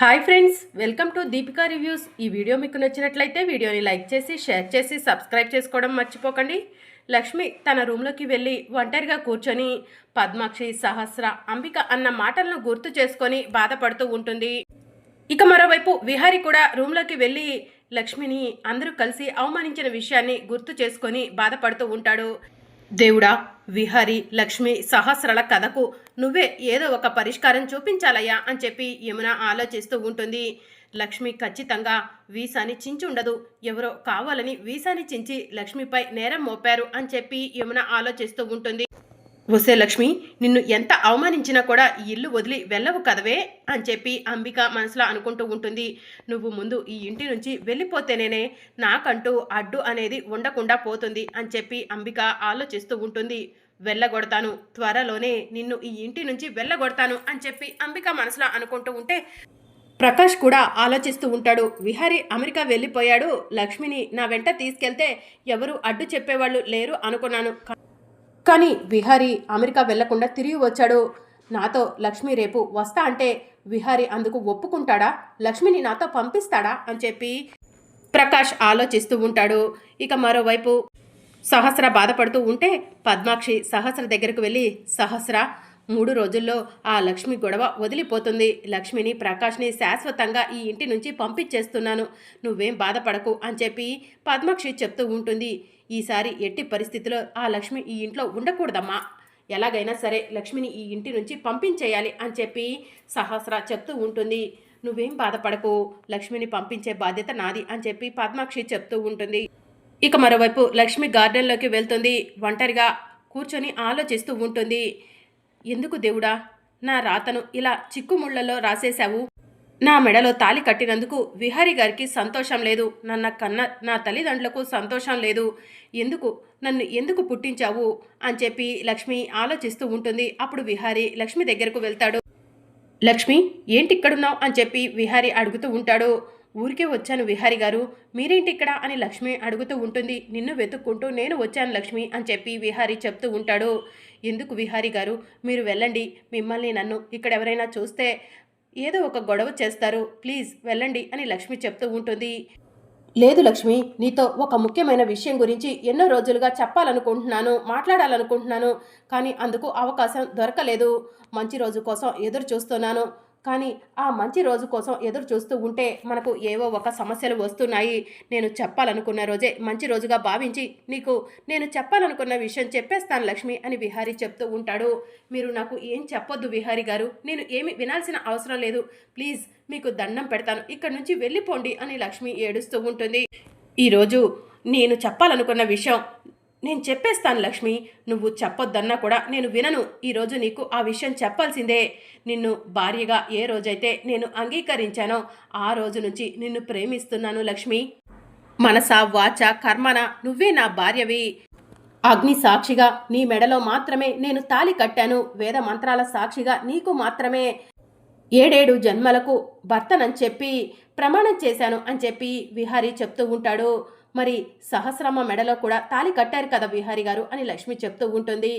Hi friends welcome to Deepika reviews ఈ video మీకు నచ్చినట్లయితే వీడియోని లైక్ చేసి షేర్ చేసి సబ్స్క్రైబ్ చేసుకోవడం మర్చిపోకండి. లక్ష్మి తన రూమ్లోకి వెళ్ళి ఒంటరిగా కూర్చొని పద్మాక్షి సహస్ర అంబిక అన్న మాటలను గుర్తు చేసుకొని బాధపడుతూ ఉంటుంది. ఇక మరోవైపు విహారి కూడా రూమ్లోకి వెళ్ళి లక్ష్మిని అందరూ కలిసి అవమానించిన విషయాన్ని గుర్తు చేసుకొని బాధపడుతూ ఉంటాడు. దేవుడా విహారి లక్ష్మి సహస్రల కథకు నువ్వే ఏదో ఒక పరిష్కారం చూపించాలయ్యా అని చెప్పి యమున ఆలోచిస్తూ ఉంటుంది. లక్ష్మి ఖచ్చితంగా వీసాని చించి ఉండదు. ఎవరో కావాలని వీసాని చించి లక్ష్మిపై నేరం మోపారు అని చెప్పి యమున ఆలోచిస్తూ ఉంటుంది. వసే లక్ష్మి నిన్ను ఎంత అవమానించినా కూడా ఈ ఇల్లు వదిలి వెళ్ళవు కదవే అని చెప్పి అంబిక మనసులో అనుకుంటూ ఉంటుంది. నువ్వు ముందు ఈ ఇంటి నుంచి వెళ్ళిపోతేనేనే నాకంటూ అడ్డు అనేది ఉండకుండా పోతుంది అని చెప్పి అంబిక ఆలోచిస్తూ ఉంటుంది. వెళ్ళగొడతాను త్వరలోనే నిన్ను ఈ ఇంటి నుంచి వెళ్ళగొడతాను అని చెప్పి అంబిక మనసులో అనుకుంటూ ఉంటే ప్రకాష్ కూడా ఆలోచిస్తూ ఉంటాడు. విహారీ అమెరికా వెళ్ళిపోయాడు. లక్ష్మిని నా వెంట తీసుకెళ్తే ఎవరు అడ్డు చెప్పేవాళ్ళు లేరు అనుకున్నాను. కానీ విహారీ అమెరికా వెళ్ళకుండా తిరిగి వచ్చాడు. నాతో లక్ష్మి రేపు వస్తా అంటే విహారీ అందుకు ఒప్పుకుంటాడా? లక్ష్మిని నాతో పంపిస్తాడా? అని చెప్పి ప్రకాష్ ఆలోచిస్తూ ఉంటాడు. ఇక మరోవైపు సహస్ర బాధపడుతూ ఉంటే పద్మాక్షి సహస్ర దగ్గరకు వెళ్ళి సహస్ర మూడు రోజుల్లో ఆ లక్ష్మి గొడవ వదిలిపోతుంది. లక్ష్మిని ప్రకాష్ని శాశ్వతంగా ఈ ఇంటి నుంచి పంపించేస్తున్నాను. నువ్వేం బాధపడకు అని చెప్పి పద్మాక్షి చెప్తూ ఉంటుంది. ఈసారి ఎట్టి పరిస్థితిలో ఆ లక్ష్మి ఈ ఇంట్లో ఉండకూడదమ్మా. ఎలాగైనా సరే లక్ష్మిని ఈ ఇంటి నుంచి పంపించేయాలి అని చెప్పి సహస్ర చెప్తూ ఉంటుంది. నువ్వేం బాధపడకు. లక్ష్మిని పంపించే బాధ్యత నాది అని చెప్పి పద్మాక్షి చెప్తూ ఉంటుంది. ఇక మరోవైపు లక్ష్మి గార్డెన్లోకి వెళ్తుంది. ఒంటరిగా కూర్చొని ఆలోచిస్తూ ఉంటుంది. ఎందుకు దేవుడా? నా రాతను ఇలా చిక్కుముళ్ళలో రాసేశావు. నా మెడలో తాలి కట్టినందుకు విహారి గారికి సంతోషం లేదు. నన్న కన్న నా తల్లిదండ్రులకు సంతోషం లేదు. ఎందుకు? నన్ను ఎందుకు పుట్టించావు? అని చెప్పి లక్ష్మి ఆలోచిస్తూ ఉంటుంది. అప్పుడు విహారి లక్ష్మి దగ్గరకు వెళ్తాడు. లక్ష్మి ఏంటి ఇక్కడున్నావు? అని చెప్పి విహారి అడుగుతూ ఉంటాడు. ఊరికే వచ్చాను విహారి గారు. మీరేంటి ఇక్కడ? అని లక్ష్మి అడుగుతూ ఉంటుంది. నిన్ను వెతుక్కుంటూ నేను వచ్చాను లక్ష్మి అని చెప్పి విహారి చెప్తూ ఉంటాడు. ఎందుకు విహారి గారు? మీరు వెళ్ళండి. మిమ్మల్ని నన్ను ఇక్కడ ఎవరైనా చూస్తే ఏదో ఒక గొడవ చేస్తారు. ప్లీజ్ వెళ్ళండి అని లక్ష్మి చెప్తూ ఉంటుంది. లేదు లక్ష్మి నీతో ఒక ముఖ్యమైన విషయం గురించి ఎన్నో రోజులుగా చెప్పాలనుకుంటున్నాను మాట్లాడాలనుకుంటున్నాను కానీ అందుకు అవకాశం దొరకలేదు. మంచి రోజు కోసం ఎదురు చూస్తున్నాను. కానీ ఆ మంచి రోజు కోసం ఎదురు చూస్తూ ఉంటే మనకు ఏవో ఒక సమస్యలు వస్తున్నాయి. నేను చెప్పాలనుకున్న రోజే మంచి రోజుగా భావించి నీకు నేను చెప్పాలనుకున్న విషయం చెప్పేస్తాను లక్ష్మి అని విహారీ చెప్తూ ఉంటాడు. మీరు నాకు ఏం చెప్పొద్దు విహారీ గారు. నేను ఏమి వినాల్సిన అవసరం లేదు. ప్లీజ్ మీకు దండం పెడతాను. ఇక్కడ నుంచి వెళ్ళిపోండి అని లక్ష్మి ఏడుస్తూ ఉంటుంది. ఈరోజు నేను చెప్పాలనుకున్న విషయం నేను చెప్పేస్తాను లక్ష్మి నువ్వు చెప్పొద్దన్నా కూడా నేను వినను. ఈరోజు నీకు ఆ విషయం చెప్పాల్సిందే. నిన్ను భార్యగా ఏ రోజైతే నేను అంగీకరించానో ఆ రోజు నుంచి నిన్ను ప్రేమిస్తున్నాను లక్ష్మి. మనస వాచ కర్మన నువ్వే నా భార్యవి. అగ్ని సాక్షిగా నీ మెడలో మాత్రమే నేను తాలి కట్టాను. వేద మంత్రాల సాక్షిగా నీకు మాత్రమే. ఏడేడు జన్మలకు భర్తనని చెప్పి ప్రమాణం చేశాను అని చెప్పి విహారీ చెప్తూ ఉంటాడు. మరి సహస్రమ్మ మెడలో కూడా తాలి కట్టారు కదా విహారి గారు అని లక్ష్మి చెప్తూ ఉంటుంది.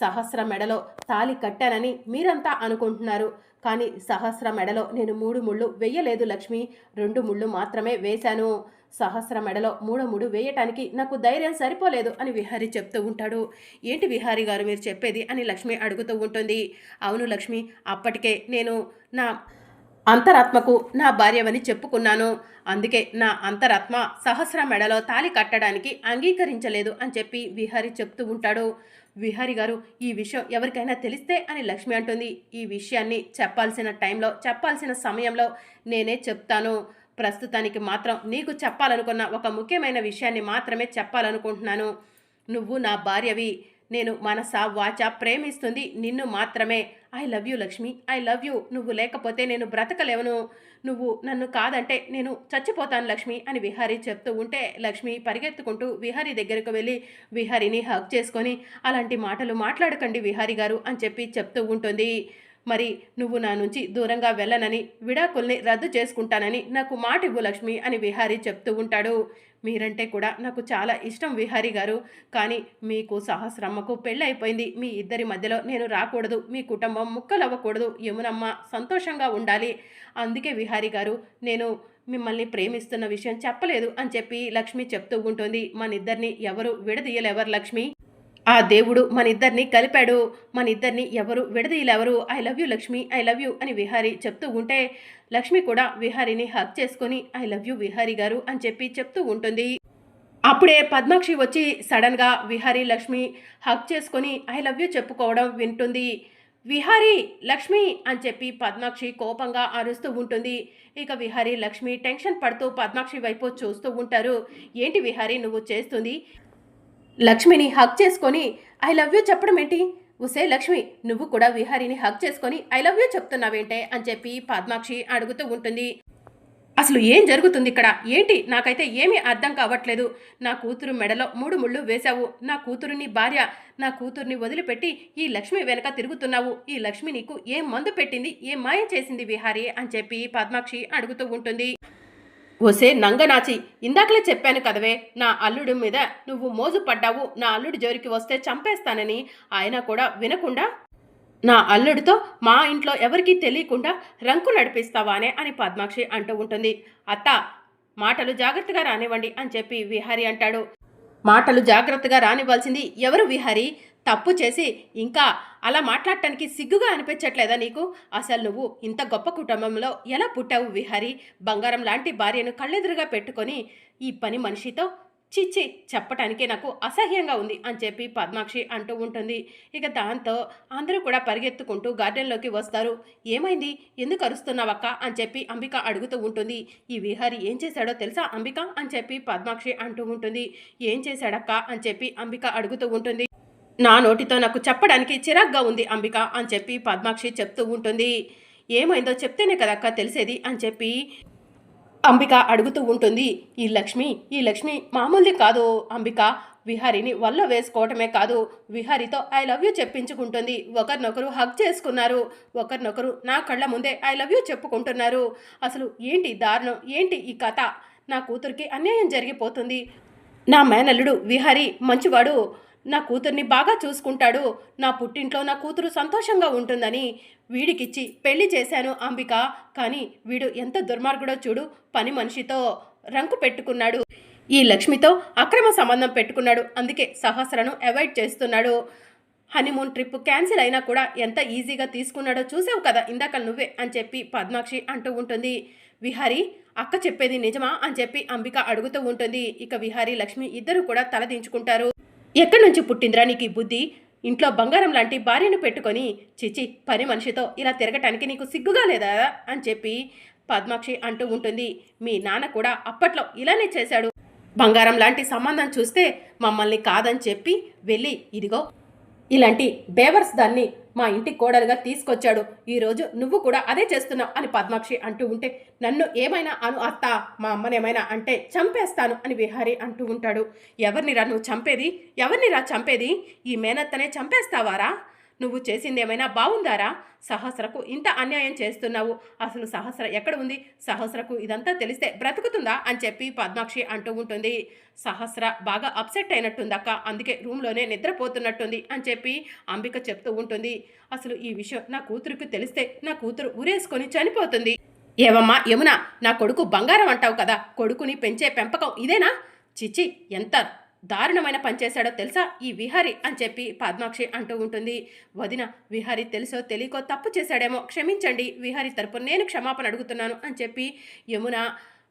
సహస్ర మెడలో తాలి కట్టానని మీరంతా అనుకుంటున్నారు. కానీ సహస్ర మెడలో నేను మూడు ముళ్ళు వెయ్యలేదు లక్ష్మి. రెండు ముళ్ళు మాత్రమే వేశాను. సహస్ర మెడలో మూడో ముడు వేయటానికి నాకు ధైర్యం సరిపోలేదు అని విహారి చెప్తూ ఉంటాడు. ఏంటి విహారి గారు మీరు చెప్పేది అని లక్ష్మి అడుగుతూ ఉంటుంది. అవును లక్ష్మి అప్పటికే నేను నా అంతరాత్మకు నా భార్యవని చెప్పుకున్నాను. అందుకే నా అంతరాత్మ సహస్ర మెడలో తాలి కట్టడానికి అంగీకరించలేదు అని చెప్పి విహారి చెప్తూ ఉంటాడు. విహారి గారు ఈ విషయం ఎవరికైనా తెలిస్తే అని లక్ష్మి అంటుంది. ఈ విషయాన్ని చెప్పాల్సిన టైంలో చెప్పాల్సిన సమయంలో నేనే చెప్తాను. ప్రస్తుతానికి మాత్రం నీకు చెప్పాలనుకున్న ఒక ముఖ్యమైన విషయాన్ని మాత్రమే చెప్పాలనుకుంటున్నాను. నువ్వు నా భార్యవి. నేను మనస వాచ ప్రేమిస్తుంది నిన్ను మాత్రమే. I love you Lakshmi I love you. నువ్వు లేకపోతే నేను బ్రతకలేవను. నువ్వు నన్ను కాదంటే నేను చచ్చిపోతాను లక్ష్మి అని విహారీ చెప్తూ ఉంటే లక్ష్మి పరిగెత్తుకుంటూ విహారీ దగ్గరకు వెళ్ళి విహారీని హక్ చేసుకొని అలాంటి మాటలు మాట్లాడకండి విహారీ గారు అని చెప్పి చెప్తూ ఉంటుంది. మరి నువ్వు నా నుంచి దూరంగా వెళ్ళనని విడాకుల్ని రద్దు చేసుకుంటానని నాకు మాట ఇవ్వు లక్ష్మి అని విహారీ చెప్తూ ఉంటాడు. మీరంటే కూడా నాకు చాలా ఇష్టం విహారీ గారు. కానీ మీకు సహస్రమ్మకు పెళ్ళి అయిపోయింది మీ ఇద్దరి మధ్యలో నేను రాకూడదు. మీ కుటుంబం ముక్కలవ్వకూడదు. యమునమ్మ సంతోషంగా ఉండాలి. అందుకే విహారీ గారు నేను మిమ్మల్ని ప్రేమిస్తున్న విషయం చెప్పలేదు అని చెప్పి లక్ష్మి చెప్తూ ఉంటుంది. మన ఇద్దరిని ఎవరు విడదీయలేవరు లక్ష్మి? ఆ దేవుడు మన ఇద్దరిని కలిపాడు మన ఇద్దరిని ఎవరు? విడదీయలేవరు I love you Lakshmi. I love you అని విహారి చెప్తూ ఉంటే లక్ష్మి కూడా విహారిని హక్ చేసుకొని ఐ లవ్ యూ విహారి గారు అని చెప్పి చెప్తూ ఉంటుంది. అప్పుడే పద్మాక్షి వచ్చి సడన్గా విహారీ లక్ష్మి హక్ చేసుకొని ఐ లవ్ యూ చెప్పుకోవడం వింటుంది. విహారీ లక్ష్మి అని చెప్పి పద్మాక్షి కోపంగా అరుస్తూ ఉంటుంది. ఇక విహారీ లక్ష్మి టెన్షన్ పడుతూ పద్మాక్షి వైపు చూస్తూ ఉంటారు. ఏంటి విహారీ నువ్వు చేస్తుంది? లక్ష్మిని హక్ చేసుకొని ఐ లవ్ యూ చెప్పడం ఏంటి? ఉసే లక్ష్మి నువ్వు కూడా విహారీని హక్ చేసుకొని ఐ లవ్ యూ చెప్తున్నావేంటే అని చెప్పి పద్మాక్షి అడుగుతూ ఉంటుంది. అసలు ఏం జరుగుతుంది ఇక్కడ? ఏంటి? నాకైతే ఏమీ అర్థం కావట్లేదు. నా కూతురు మెడలో మూడు ముళ్ళు వేశావు. నా కూతురుని భార్య నా కూతుర్ని వదిలిపెట్టి ఈ లక్ష్మి వెనక తిరుగుతున్నావు. ఈ లక్ష్మి నీకు ఏం మందు పెట్టింది? ఏం మాయం చేసింది విహారీ? అని చెప్పి పద్మాక్షి అడుగుతూ ఉంటుంది. ఓసే నంగనాచి ఇందాకలే చెప్పాను కదవే నా అల్లుడి మీద నువ్వు మోజు పడ్డావు నా అల్లుడి జోరికి వస్తే చంపేస్తానని ఆయన కూడా వినకుండా నా అల్లుడితో మా ఇంట్లో ఎవరికీ తెలియకుండా రంకు నడిపిస్తావానే అని పద్మాక్షి అంటూ ఉంటుంది. అత్త మాటలు జాగ్రత్తగా రానివ్వండి అని చెప్పి విహారి అంటాడు. మాటలు జాగ్రత్తగా రానివ్వాల్సింది ఎవరు విహారి? తప్పు చేసి ఇంకా అలా మాట్లాడటానికి సిగ్గుగా అనిపించట్లేదా నీకు? అసలు నువ్వు ఇంత గొప్ప కుటుంబంలో ఎలా పుట్టావు విహారి? బంగారం లాంటి భార్యను కళ్ళెదురుగా పెట్టుకొని ఈ పని మనిషితో చిచ్చి చెప్పటానికే నాకు అసహ్యంగా ఉంది అని చెప్పి పద్మాక్షి అంటూ ఉంటుంది. ఇక దాంతో అందరూ కూడా పరిగెత్తుకుంటూ గార్డెన్లోకి వస్తారు. ఏమైంది? ఎందుకు అరుస్తున్నావక్క అని చెప్పి అంబిక అడుగుతూ ఉంటుంది. ఈ విహారి ఏం చేశాడో తెలుసా అంబిక? అని చెప్పి పద్మాక్షి అంటూ ఉంటుంది. ఏం చేశాడక్క? అని చెప్పి అంబిక అడుగుతూ ఉంటుంది. నా నోటితో నాకు చెప్పడానికి చిరాగ్గా ఉంది అంబిక అని చెప్పి పద్మాక్షి చెప్తూ ఉంటుంది. ఏమైందో చెప్తేనే కదక్క తెలిసేది అని చెప్పి అంబిక అడుగుతూ ఉంటుంది. ఈ లక్ష్మి ఈ లక్ష్మి మామూలుది కాదు అంబిక. విహారిని వల్ల వేసుకోవటమే కాదు విహారితో ఐ లవ్ యూ చెప్పించుకుంటుంది. ఒకరినొకరు హగ్ చేసుకున్నారు ఒకరినొకరు నా కళ్ళ ముందే ఐ లవ్ యూ చెప్పుకుంటున్నారు. అసలు ఏంటి దారుణం ఏంటి ఈ కథ? నా కూతురికి అన్యాయం జరిగిపోతుంది. నా మేనల్లుడు విహారి మంచివాడు నా కూతుర్ని బాగా చూసుకుంటాడు. నా పుట్టింట్లో నా కూతురు సంతోషంగా ఉంటుందని వీడికిచ్చి పెళ్ళి చేశాను అంబిక. కానీ వీడు ఎంత దుర్మార్గుడో చూడు పని మనిషితో రంకు పెట్టుకున్నాడు. ఈ లక్ష్మితో అక్రమ సంబంధం పెట్టుకున్నాడు. అందుకే సహస్రను అవాయిడ్ చేస్తున్నాడు. హనీమూన్ ట్రిప్ క్యాన్సిల్ అయినా కూడా ఎంత ఈజీగా తీసుకున్నాడో చూసావు కదా ఇందాక నువ్వే అని చెప్పి పద్మాక్షి అంటూ ఉంటుంది. విహారి అక్క చెప్పేది నిజమా అని చెప్పి అంబిక అడుగుతూ ఉంటుంది. ఇక విహారీ లక్ష్మి ఇద్దరు కూడా తలదించుకుంటారు. ఎక్కడి నుంచి పుట్టిందిరా నీకు ఈ బుద్ధి? ఇంట్లో బంగారం లాంటి భార్యను పెట్టుకొని చిచి పని మనిషితో ఇలా తిరగటానికి నీకు సిగ్గుగా లేదా? అని చెప్పి పద్మాక్షి అంటూ ఉంటుంది. మీ నాన్న కూడా అప్పట్లో ఇలానే చేశాడు. బంగారం లాంటి సంబంధం చూస్తే మమ్మల్ని కాదని చెప్పి వెళ్ళి ఇదిగో ఇలాంటి బేవర్స్ దాన్ని మా ఇంటి కోడలుగా తీసుకొచ్చాడు. ఈరోజు నువ్వు కూడా అదే చేస్తున్నావు అని పద్మాక్షి అంటూ ఉంటే నన్ను ఏమైనా అను అత్త మా అమ్మనేమైనా అంటే చంపేస్తాను అని విహారి అంటూ ఉంటాడు. ఎవరినిరా నువ్వు చంపేది? ఎవరినిరా చంపేది? ఈ మేనత్తనే చంపేస్తావారా? నువ్వు చేసింది ఏమైనా బాగుందారా సహస్రకు ఇంత అన్యాయం చేస్తున్నావు. అసలు సహస్ర ఎక్కడ ఉంది సహస్రకు ఇదంతా తెలిస్తే బ్రతుకుతుందా? అని చెప్పి పద్మాక్షి అంటూ ఉంటుంది. సహస్ర బాగా అప్సెట్ అయినట్టుందక్క. అందుకే రూమ్లోనే నిద్రపోతున్నట్టుంది అని చెప్పి అంబిక చెప్తూ ఉంటుంది. అసలు ఈ విషయం నా కూతురికి తెలిస్తే నా కూతురు ఉరేసుకొని చనిపోతుంది. ఏవమ్మా యమున నా కొడుకు బంగారం అంటావు కదా? కొడుకుని పెంచే పెంపకం ఇదేనా? చిచి ఎంత దారుణమైన పని చేశాడో తెలుసా? ఈ విహారి అని చెప్పి పద్మాక్షి అంటూ ఉంటుంది. వదిన విహారి తెలుసో తెలియకో తప్పు చేశాడేమో క్షమించండి విహారి తరపున నేను క్షమాపణ అడుగుతున్నాను అని చెప్పి యమున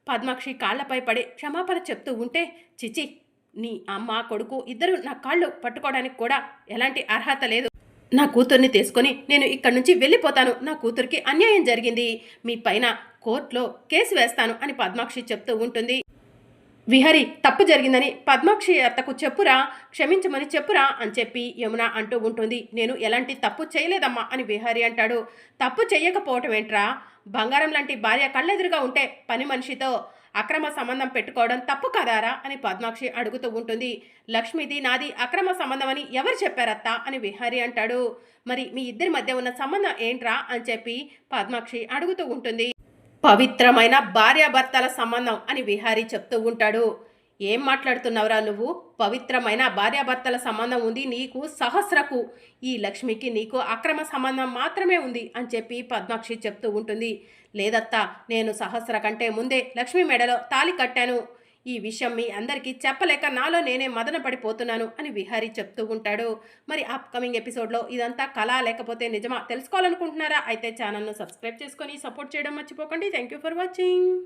పద్మాక్షి కాళ్ళపై పడి క్షమాపణ చెప్తూ ఉంటే చిచి నీ అమ్మ కొడుకు ఇద్దరు నా కాళ్ళు పట్టుకోవడానికి కూడా ఎలాంటి అర్హత లేదు. నా కూతుర్ని తీసుకొని నేను ఇక్కడి నుంచి వెళ్ళిపోతాను. నా కూతురికి అన్యాయం జరిగింది. మీ పైన కోర్టులో కేసు వేస్తాను అని పద్మాక్షి చెప్తూ ఉంటుంది. విహరి తప్పు జరిగిందని పద్మాక్షి అత్తకు చెప్పురా క్షమించమని చెప్పురా అని చెప్పి యమున అంటూ ఉంటుంది. నేను ఎలాంటి తప్పు చేయలేదమ్మా అని విహరి అంటాడు. తప్పు చేయకపోవటం ఏంట్రా? బంగారం లాంటి భార్య కళ్ళెదురుగా ఉంటే పని మనిషితో అక్రమ సంబంధం పెట్టుకోవడం తప్పు కదారా అని పద్మాక్షి అడుగుతూ ఉంటుంది. లక్ష్మిది నాది అక్రమ సంబంధం అని ఎవరు చెప్పారత్తా అని విహారి అంటాడు. మరి మీ ఇద్దరి మధ్య ఉన్న సంబంధం ఏంట్రా అని చెప్పి పద్మాక్షి అడుగుతూ ఉంటుంది. పవిత్రమైన భార్యాభర్తల సంబంధం అని విహారీ చెప్తూ ఉంటాడు. ఏం మాట్లాడుతున్నావురా నువ్వు? పవిత్రమైన భార్యాభర్తల సంబంధం ఉంది నీకు సహస్రకు. ఈ లక్ష్మికి నీకు అక్రమ సంబంధం మాత్రమే ఉంది అని చెప్పి పద్మాక్షి చెప్తూ ఉంటుంది. లేదత్తా నేను సహస్ర కంటే ముందే లక్ష్మి మెడలో తాలి కట్టాను. ఈ విషయం మీ అందరికీ చెప్పలేక నాలో నేనే మదన పడిపోతున్నాను అని విహారీ చెప్తూ ఉంటాడు. మరి అప్కమింగ్ ఎపిసోడ్లో ఇదంతా కళ లేకపోతే నిజమా తెలుసుకోవాలనుకుంటున్నారా? అయితే ఛానల్ను సబ్స్క్రైబ్ చేసుకొని సపోర్ట్ చేయడం మర్చిపోకండి. Thank you for watching